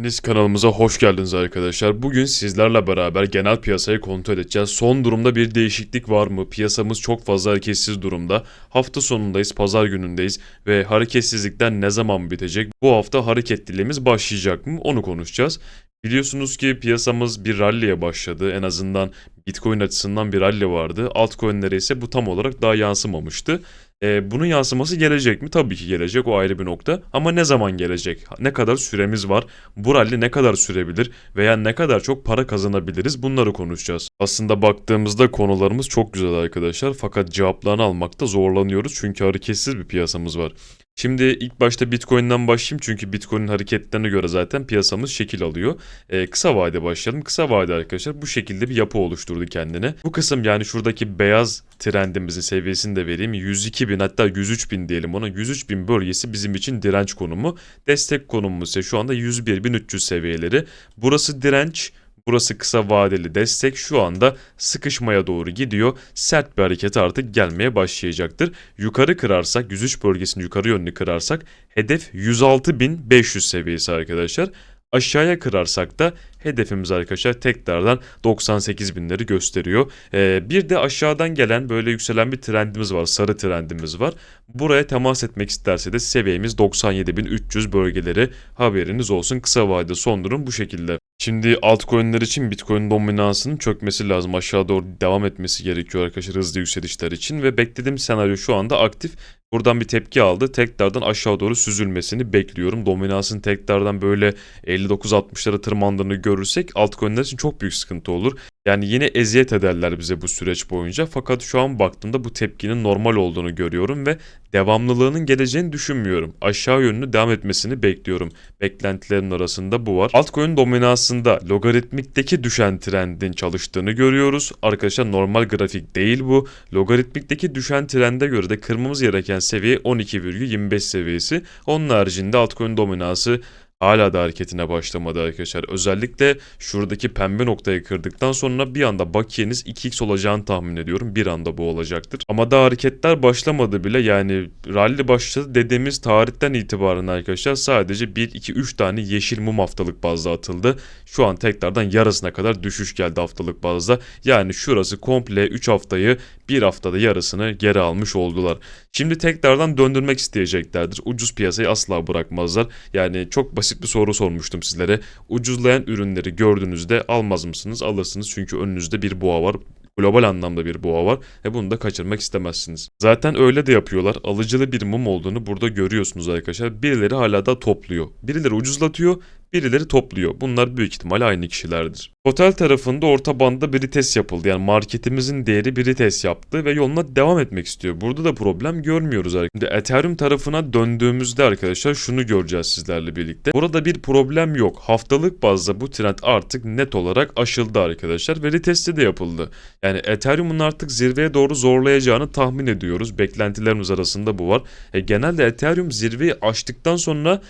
Hepiniz kanalımıza hoş geldiniz arkadaşlar. Bugün sizlerle beraber genel piyasayı kontrol edeceğiz. Son durumda bir değişiklik var mı? Piyasamız çok fazla hareketsiz durumda. Hafta sonundayız, pazar günündeyiz ve hareketsizlikten ne zaman bitecek? Bu hafta hareketliliğimiz başlayacak mı? Onu konuşacağız. Biliyorsunuz ki piyasamız bir rally'e başladı. En azından Bitcoin açısından bir rally vardı. Altcoin'lere ise bu tam olarak daha yansımamıştı. Ee, bunun yansıması gelecek mi? Tabii ki gelecek. O ayrı bir nokta. Ama ne zaman gelecek? Ne kadar süremiz var? Bu rally ne kadar sürebilir? Veya ne kadar çok para kazanabiliriz? Bunları konuşacağız. Aslında baktığımızda konularımız çok güzel arkadaşlar. Fakat cevaplarını almakta zorlanıyoruz. Çünkü hareketsiz bir piyasamız var. Şimdi ilk başta Bitcoin'den başlayayım çünkü Bitcoin'in hareketlerine göre zaten piyasamız şekil alıyor. Ee, kısa vade başlayalım. Kısa vade arkadaşlar bu şekilde bir yapı oluşturdu kendine. Bu kısım yani şuradaki beyaz trendimizin seviyesini de vereyim. 102 bin hatta 103 bin diyelim ona. 103 bin bölgesi bizim için direnç konumu. Destek konumumuz ise şu anda 101.300 seviyeleri. Burası direnç. Burası kısa vadeli destek şu anda sıkışmaya doğru gidiyor. Sert bir hareket artık gelmeye başlayacaktır. Yukarı kırarsak 103 bölgesini yukarı yönlü kırarsak hedef 106.500 seviyesi arkadaşlar. Aşağıya kırarsak da hedefimiz arkadaşlar tekrardan 98 binleri gösteriyor. Ee, bir de aşağıdan gelen böyle yükselen bir trendimiz var. Sarı trendimiz var. Buraya temas etmek isterse de seviyemiz 97.300 bölgeleri haberiniz olsun. Kısa vadede son durum bu şekilde. Şimdi altcoin'ler için Bitcoin dominansının çökmesi lazım. Aşağı doğru devam etmesi gerekiyor arkadaşlar hızlı yükselişler için ve beklediğim senaryo şu anda aktif. Buradan bir tepki aldı. Tekrardan aşağı doğru süzülmesini bekliyorum. Dominansın tekrardan böyle 59-60'lara tırmandığını görürsek altcoin'ler için çok büyük sıkıntı olur. Yani yine eziyet ederler bize bu süreç boyunca. Fakat şu an baktığımda bu tepkinin normal olduğunu görüyorum ve devamlılığının geleceğini düşünmüyorum. Aşağı yönlü devam etmesini bekliyorum. Beklentilerin arasında bu var. Altcoin dominansında logaritmikteki düşen trendin çalıştığını görüyoruz. Arkadaşlar normal grafik değil bu. Logaritmikteki düşen trende göre de kırmamız gereken seviye 12,25 seviyesi. Onun haricinde altcoin dominansı hala da hareketine başlamadı arkadaşlar. Özellikle şuradaki pembe noktayı kırdıktan sonra bir anda bakiyeniz 2x olacağını tahmin ediyorum. Bir anda bu olacaktır. Ama daha hareketler başlamadı bile. Yani rally başladı dediğimiz tarihten itibaren arkadaşlar sadece 1, 2, 3 tane yeşil mum haftalık bazda atıldı. Şu an tekrardan yarısına kadar düşüş geldi haftalık bazda. Yani şurası komple 3 haftayı bir haftada yarısını geri almış oldular. Şimdi tekrardan döndürmek isteyeceklerdir. Ucuz piyasayı asla bırakmazlar. Yani çok basit bir soru sormuştum sizlere. Ucuzlayan ürünleri gördüğünüzde almaz mısınız? Alırsınız çünkü önünüzde bir boğa var global anlamda bir boğa var ve bunu da kaçırmak istemezsiniz. Zaten öyle de yapıyorlar. Alıcılı bir mum olduğunu burada görüyorsunuz arkadaşlar. Birileri hala da topluyor. Birileri ucuzlatıyor, birileri topluyor. Bunlar büyük ihtimal aynı kişilerdir. Otel tarafında orta banda bir test yapıldı. Yani marketimizin değeri bir test yaptı ve yoluna devam etmek istiyor. Burada da problem görmüyoruz. Şimdi Ethereum tarafına döndüğümüzde arkadaşlar şunu göreceğiz sizlerle birlikte. Burada bir problem yok. Haftalık bazda bu trend artık net olarak aşıldı arkadaşlar ve retesti de yapıldı. Yani Ethereum'un artık zirveye doğru zorlayacağını tahmin ediyoruz. Beklentilerimiz arasında bu var. E, genelde Ethereum zirveyi aştıktan sonra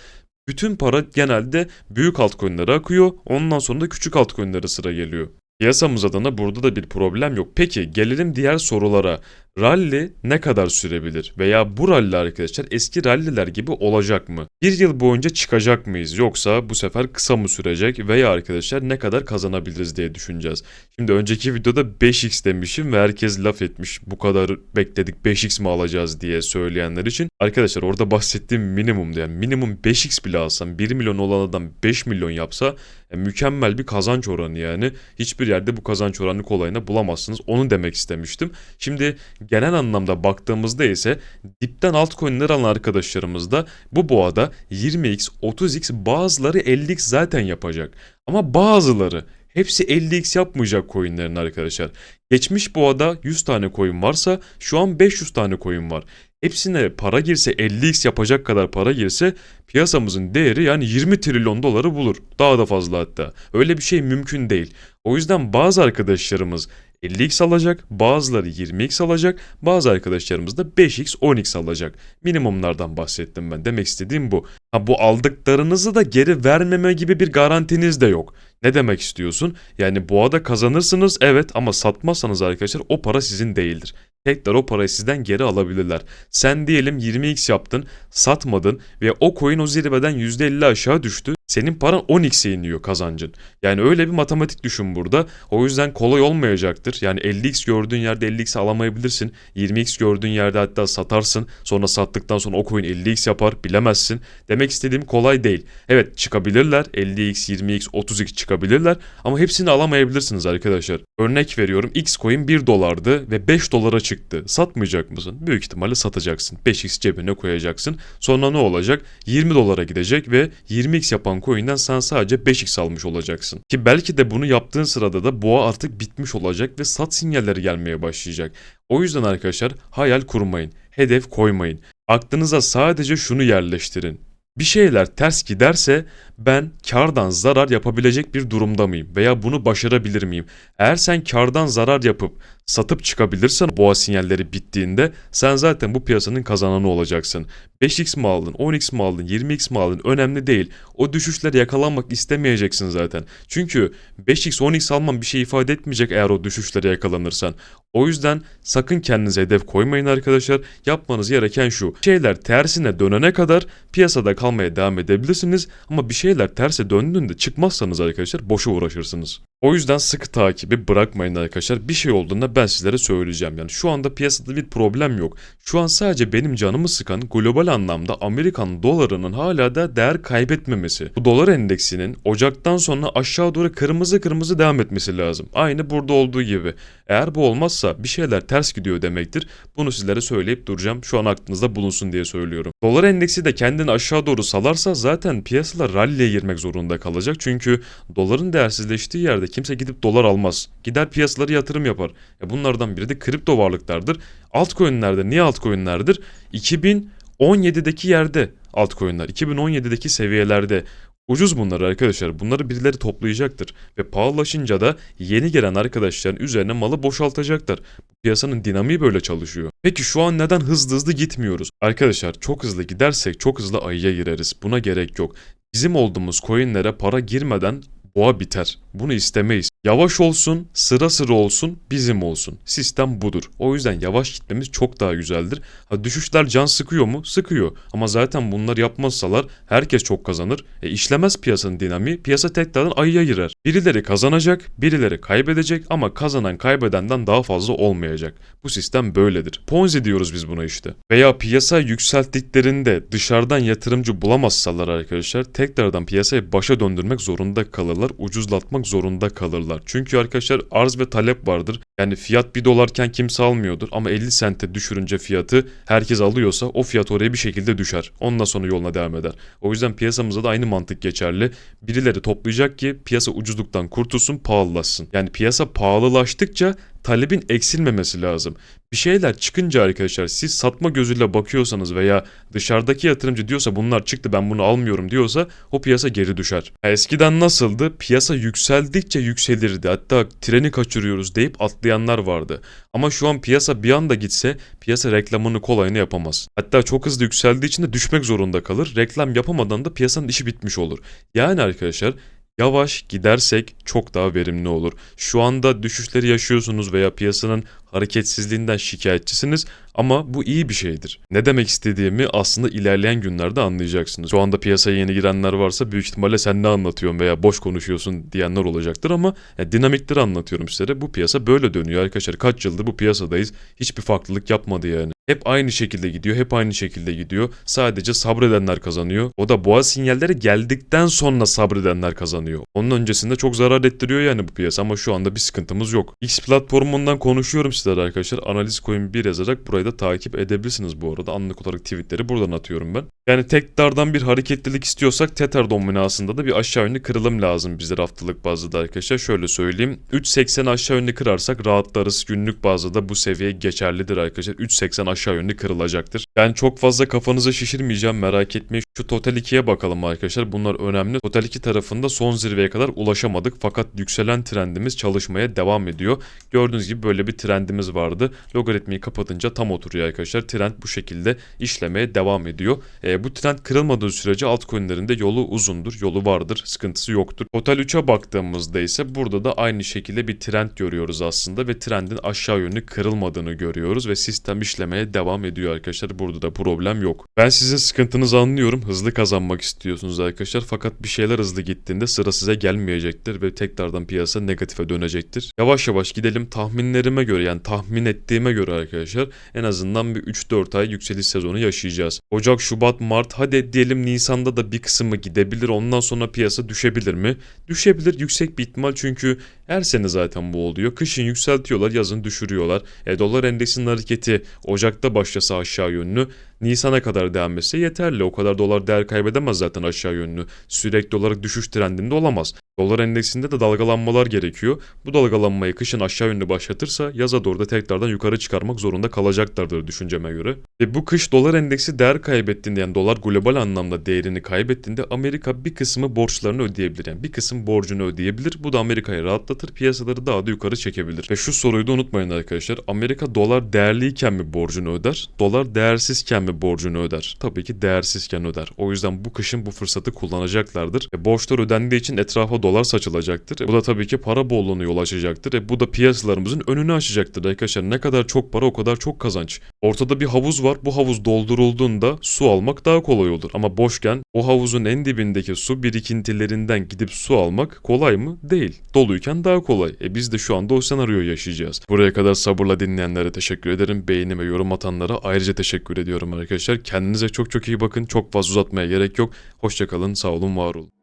bütün para genelde büyük altcoin'lere akıyor. Ondan sonra da küçük altcoin'lere sıra geliyor. Piyasamız adına burada da bir problem yok. Peki gelelim diğer sorulara. Rally ne kadar sürebilir? Veya bu rally arkadaşlar eski ralliler gibi olacak mı? Bir yıl boyunca çıkacak mıyız? Yoksa bu sefer kısa mı sürecek? Veya arkadaşlar ne kadar kazanabiliriz diye düşüneceğiz. Şimdi önceki videoda 5x demişim ve herkes laf etmiş. Bu kadar bekledik 5x mi alacağız diye söyleyenler için. Arkadaşlar orada bahsettiğim minimum yani minimum 5x bile alsam 1 milyon olan adam 5 milyon yapsa e, mükemmel bir kazanç oranı yani. Hiçbir yerde bu kazanç oranı kolayına bulamazsınız. Onu demek istemiştim. Şimdi genel anlamda baktığımızda ise dipten altcoin'ler alan arkadaşlarımız da bu boğada 20x, 30x bazıları 50x zaten yapacak. Ama bazıları hepsi 50x yapmayacak coinlerin arkadaşlar. Geçmiş boğada 100 tane coin varsa şu an 500 tane coin var. Hepsine para girse 50x yapacak kadar para girse piyasamızın değeri yani 20 trilyon doları bulur. Daha da fazla hatta. Öyle bir şey mümkün değil. O yüzden bazı arkadaşlarımız 50x alacak, bazıları 20x alacak, bazı arkadaşlarımız da 5x, 10x alacak. Minimumlardan bahsettim ben. Demek istediğim bu. Ha bu aldıklarınızı da geri vermeme gibi bir garantiniz de yok. Ne demek istiyorsun? Yani boğada kazanırsınız evet ama satmazsanız arkadaşlar o para sizin değildir. Tekrar o parayı sizden geri alabilirler. Sen diyelim 20x yaptın, satmadın ve o coin o zirveden %50 aşağı düştü. Senin paran 10x'e iniyor kazancın. Yani öyle bir matematik düşün burada. O yüzden kolay olmayacaktır. Yani 50x gördüğün yerde 50x alamayabilirsin. 20x gördüğün yerde hatta satarsın. Sonra sattıktan sonra o coin 50x yapar bilemezsin. Demek istediğim kolay değil. Evet çıkabilirler. 50x, 20x, 30x çıkabilirler. Ama hepsini alamayabilirsiniz arkadaşlar. Örnek veriyorum X coin 1 dolardı ve 5 dolara çıktı. Satmayacak mısın? Büyük ihtimalle satacaksın. 5x cebine koyacaksın. Sonra ne olacak? 20 dolara gidecek ve 20x yapan coin'den sen sadece 5x almış olacaksın. Ki belki de bunu yaptığın sırada da boğa artık bitmiş olacak ve sat sinyalleri gelmeye başlayacak. O yüzden arkadaşlar hayal kurmayın. Hedef koymayın. Aklınıza sadece şunu yerleştirin. Bir şeyler ters giderse ben kardan zarar yapabilecek bir durumda mıyım veya bunu başarabilir miyim? Eğer sen kardan zarar yapıp satıp çıkabilirsen boğa sinyalleri bittiğinde sen zaten bu piyasanın kazananı olacaksın. 5x mi aldın, 10x mi aldın, 20x mi aldın önemli değil. O düşüşlere yakalanmak istemeyeceksin zaten. Çünkü 5x, 10x alman bir şey ifade etmeyecek eğer o düşüşlere yakalanırsan. O yüzden sakın kendinize hedef koymayın arkadaşlar. Yapmanız gereken şu. Şeyler tersine dönene kadar piyasada kalmaya devam edebilirsiniz. Ama bir şeyler terse döndüğünde çıkmazsanız arkadaşlar boşa uğraşırsınız. O yüzden sıkı takibi bırakmayın arkadaşlar. Bir şey olduğunda ben sizlere söyleyeceğim. Yani şu anda piyasada bir problem yok. Şu an sadece benim canımı sıkan global anlamda Amerikan dolarının hala da değer kaybetmemesi. Bu dolar endeksinin Ocak'tan sonra aşağı doğru kırmızı kırmızı devam etmesi lazım. Aynı burada olduğu gibi. Eğer bu olmazsa bir şeyler ters gidiyor demektir. Bunu sizlere söyleyip duracağım. Şu an aklınızda bulunsun diye söylüyorum. Dolar endeksi de kendini aşağı doğru salarsa zaten piyasalar rally'e girmek zorunda kalacak. Çünkü doların değersizleştiği yerde kimse gidip dolar almaz. Gider piyasalara yatırım yapar. E bunlardan biri de kripto varlıklardır. Altcoin'lerde niye altcoin'lerdir? 2017'deki yerde altcoin'ler. 2017'deki seviyelerde. Ucuz bunlar arkadaşlar. Bunları birileri toplayacaktır. Ve pahalılaşınca da yeni gelen arkadaşların üzerine malı boşaltacaklar. Piyasanın dinamiği böyle çalışıyor. Peki şu an neden hızlı hızlı gitmiyoruz? Arkadaşlar çok hızlı gidersek çok hızlı ayıya gireriz. Buna gerek yok. Bizim olduğumuz coinlere para girmeden boğa biter. Bunu istemeyiz. Yavaş olsun, sıra sıra olsun, bizim olsun. Sistem budur. O yüzden yavaş gitmemiz çok daha güzeldir. Ha düşüşler can sıkıyor mu? Sıkıyor. Ama zaten bunlar yapmazsalar herkes çok kazanır. E işlemez piyasanın dinamiği. Piyasa tekrardan ayıya girer. Birileri kazanacak, birileri kaybedecek ama kazanan kaybedenden daha fazla olmayacak. Bu sistem böyledir. Ponzi diyoruz biz buna işte. Veya piyasa yükselttiklerinde dışarıdan yatırımcı bulamazsalar arkadaşlar tekrardan piyasayı başa döndürmek zorunda kalırlar. Ucuzlatmak zorunda kalırlar. Çünkü arkadaşlar arz ve talep vardır. Yani fiyat 1 dolarken kimse almıyordur ama 50 sente düşürünce fiyatı herkes alıyorsa o fiyat oraya bir şekilde düşer. Ondan sonra yoluna devam eder. O yüzden piyasamızda da aynı mantık geçerli. Birileri toplayacak ki piyasa ucuzluktan kurtulsun pahalılaşsın. Yani piyasa pahalılaştıkça talebin eksilmemesi lazım. Bir şeyler çıkınca arkadaşlar siz satma gözüyle bakıyorsanız veya dışarıdaki yatırımcı diyorsa bunlar çıktı ben bunu almıyorum diyorsa o piyasa geri düşer. Eskiden nasıldı? Piyasa yükseldikçe yükselirdi. Hatta treni kaçırıyoruz deyip atlayanlar vardı. Ama şu an piyasa bir anda gitse piyasa reklamını kolayını yapamaz. Hatta çok hızlı yükseldiği için de düşmek zorunda kalır. Reklam yapamadan da piyasanın işi bitmiş olur. Yani arkadaşlar Yavaş gidersek çok daha verimli olur. Şu anda düşüşleri yaşıyorsunuz veya piyasanın hareketsizliğinden şikayetçisiniz ama bu iyi bir şeydir. Ne demek istediğimi aslında ilerleyen günlerde anlayacaksınız. Şu anda piyasaya yeni girenler varsa büyük ihtimalle sen ne anlatıyorsun veya boş konuşuyorsun diyenler olacaktır ama yani dinamikleri anlatıyorum size. Bu piyasa böyle dönüyor arkadaşlar. Kaç yıldır bu piyasadayız. Hiçbir farklılık yapmadı yani. Hep aynı şekilde gidiyor, hep aynı şekilde gidiyor. Sadece sabredenler kazanıyor. O da boğa sinyalleri geldikten sonra sabredenler kazanıyor. Onun öncesinde çok zarar ettiriyor yani bu piyasa ama şu anda bir sıkıntımız yok. X platformundan konuşuyorum sizlere arkadaşlar. Analiz coin 1 yazarak burayı da takip edebilirsiniz bu arada. Anlık olarak tweetleri buradan atıyorum ben. Yani tekrardan bir hareketlilik istiyorsak Tether dominasında da bir aşağı yönlü kırılım lazım bize haftalık bazda da arkadaşlar. Şöyle söyleyeyim. 3.80 aşağı yönlü kırarsak rahatlarız. Günlük bazda da bu seviye geçerlidir arkadaşlar. 3.80 aşağı yönlü kırılacaktır. Yani çok fazla kafanızı şişirmeyeceğim merak etmeyin. Şu Total 2'ye bakalım arkadaşlar. Bunlar önemli. Total 2 tarafında son zirveye kadar ulaşamadık. Fakat yükselen trendimiz çalışmaya devam ediyor. Gördüğünüz gibi böyle bir trendimiz vardı. Logaritmayı kapatınca tam oturuyor arkadaşlar. Trend bu şekilde işlemeye devam ediyor. E, bu trend kırılmadığı sürece altcoin'lerin de yolu uzundur. Yolu vardır. Sıkıntısı yoktur. Total 3'e baktığımızda ise burada da aynı şekilde bir trend görüyoruz aslında ve trendin aşağı yönlü kırılmadığını görüyoruz ve sistem işlemeye devam ediyor arkadaşlar. Burada da problem yok. Ben sizin sıkıntınızı anlıyorum. Hızlı kazanmak istiyorsunuz arkadaşlar. Fakat bir şeyler hızlı gittiğinde sıra size gelmeyecektir ve tekrardan piyasa negatife dönecektir. Yavaş yavaş gidelim tahminlerime göre yani tahmin ettiğime göre arkadaşlar en azından bir 3-4 ay yükseliş sezonu yaşayacağız. Ocak, Şubat, Mart hadi diyelim Nisan'da da bir kısmı gidebilir. Ondan sonra piyasa düşebilir mi? Düşebilir yüksek bir ihtimal çünkü her sene zaten bu oluyor. Kışın yükseltiyorlar, yazın düşürüyorlar. E, dolar endeksinin hareketi Ocak'ta başlasa aşağı yönlü, Nisan'a kadar devam etse yeterli. O kadar dolar değer kaybedemez zaten aşağı yönlü. Sürekli olarak düşüş trendinde olamaz. Dolar endeksinde de dalgalanmalar gerekiyor. Bu dalgalanmayı kışın aşağı yönlü başlatırsa yaza doğru da tekrardan yukarı çıkarmak zorunda kalacaklardır düşünceme göre. Ve bu kış dolar endeksi değer kaybettiğinde yani dolar global anlamda değerini kaybettiğinde Amerika bir kısmı borçlarını ödeyebilir. Yani bir kısım borcunu ödeyebilir. Bu da Amerika'yı rahatlatır, piyasaları daha da yukarı çekebilir. Ve şu soruyu da unutmayın arkadaşlar. Amerika dolar değerliyken mi borcunu öder? Dolar değersizken mi borcunu öder? Tabii ki değersizken öder. O yüzden bu kışın bu fırsatı kullanacaklardır. E, borçlar ödendiği için etrafa dolar saçılacaktır. E, bu da tabii ki para bolluğunu yol açacaktır. E, bu da piyasalarımızın önünü açacaktır arkadaşlar. Ne kadar çok para o kadar çok kazanç. Ortada bir havuz var. Bu havuz doldurulduğunda su almak daha kolay olur. Ama boşken o havuzun en dibindeki su birikintilerinden gidip su almak kolay mı? Değil. Doluyken daha kolay. E biz de şu anda o senaryoyu yaşayacağız. Buraya kadar sabırla dinleyenlere teşekkür ederim. Beğeni yorum atanlara ayrıca teşekkür ediyorum arkadaşlar. Kendinize çok çok iyi bakın. Çok fazla uzatmaya gerek yok. Hoşçakalın, sağ olun, var olun.